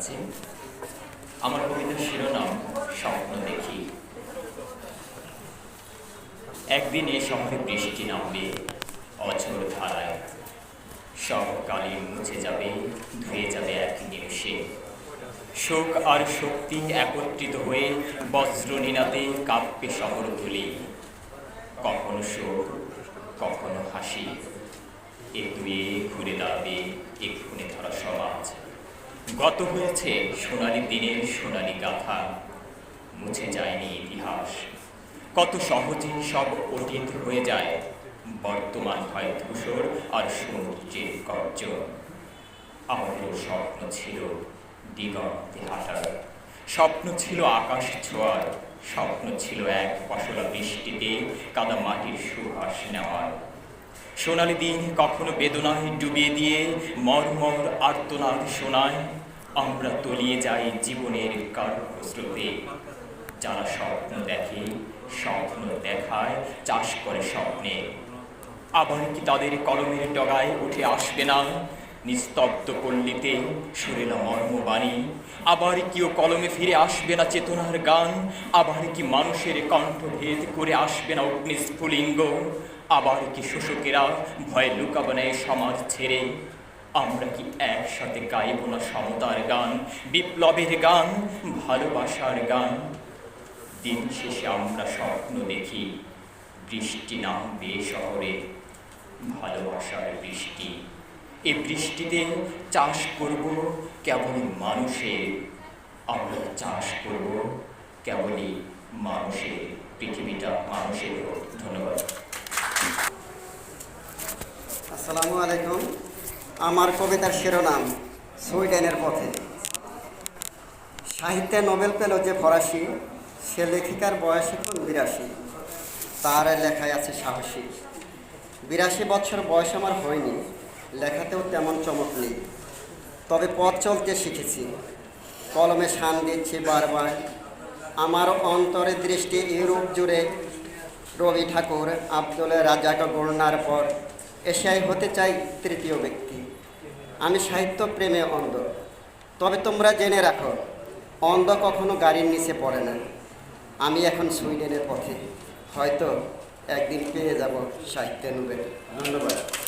জানাচ্ছি আমার কবিতার শিরোনাম, স্বপ্ন দেখি। একদিন এ শহরে বৃষ্টি নামবে, অঝোর ধারায়। সব কালি মুছে যাবে, ধুয়ে যাবে এক নিমিষে। শোক আর শক্তি একত্রিত হয়ে, বজ্র নিনাতে শহর ধুলি। কখনো শোক, কখনো হাসি। এ দুয়ে ঘুরে দাঁড়াবে এক্ষুনি ধরা সমাজ। গত হয়েছে সোনালি দিনের সোনালি গাথা। মুছে যায়নি ইতিহাস। কত সহজে সব অতীত হয়ে যায়। বর্তমান হয় ধূসর আর সমুদ্রের গর্জন আমারও স্বপ্ন ছিল দিগন্তে হাঁটার স্বপ্ন ছিল আকাশ ছোঁয়ার। স্বপ্ন ছিল এক ফসলা বৃষ্টিতে কাদা মাটির সুবাস নেওয়ার। সোনালি দিন কখনো বেদনায় ডুবিয়ে দিয়ে মর্মর আর্তনাদ শোনায়। আমরা তলিয়ে যাই জীবনের কার্যস্রোতে যারা স্বপ্ন দেখে, স্বপ্ন দেখায়, চাষ করে স্বপ্নে। আবার কি তাদের কলমের ডগায় উঠে আসবে না? নিস্তব্ধ পল্লীতে সুরেলা মর্মবাণী। আবার কিও কলমে ফিরে আসবে না চেতনার গান? আবার কি মানুষের কণ্ঠভেদ করে আসবে না অগ্নিস্ফুলিঙ্গ? আবার কি শোষকেরা ভয়ে লুকাবে না সমাজ ছেড়ে আমরা কি একসাথে গাইব না সমতার গান, বিপ্লবের গান, ভালোবাসার গান? দিন শেষে আমরা স্বপ্ন দেখি, বৃষ্টি নামবে শহরে, ভালোবাসার বৃষ্টি। এই বৃষ্টিতে চাষ করব কেবলই মানুষের, আমরা চাষ করব কেবলই মানুষের, পৃথিবীটা মানুষের। ধন্যবাদ। আসসালামু আলাইকুম। আমার কবিতার শিরোনাম সুইডেনের পথে। সাহিত্যে নোবেল পেল যে ফরাসি, সে লেখিকার বয়স এখন বিরাশি। তার লেখায় আছে সাহসী। বিরাশি বছর বয়স আমার হয়নি, লেখাতেও তেমন চমক নেই। তবে পথ চলতে শিখেছি। কলমে শান দিচ্ছি বারবার। আমার অন্তরে দৃষ্টি ইউরোপ জুড়ে। রবি ঠাকুর, আব্দুল রাজাক গণনার পর এশিয়ায় হতে চাই তৃতীয় ব্যক্তি। আমি সাহিত্য প্রেমে অন্ধ। তবে তোমরা জেনে রাখো, অন্ধ কখনো গাড়ির নিচে পড়ে না। আমি এখন সুইডেনের পথে। হয়তো একদিন পেয়ে যাব সাহিত্যের নোবেল ধন্যবাদ।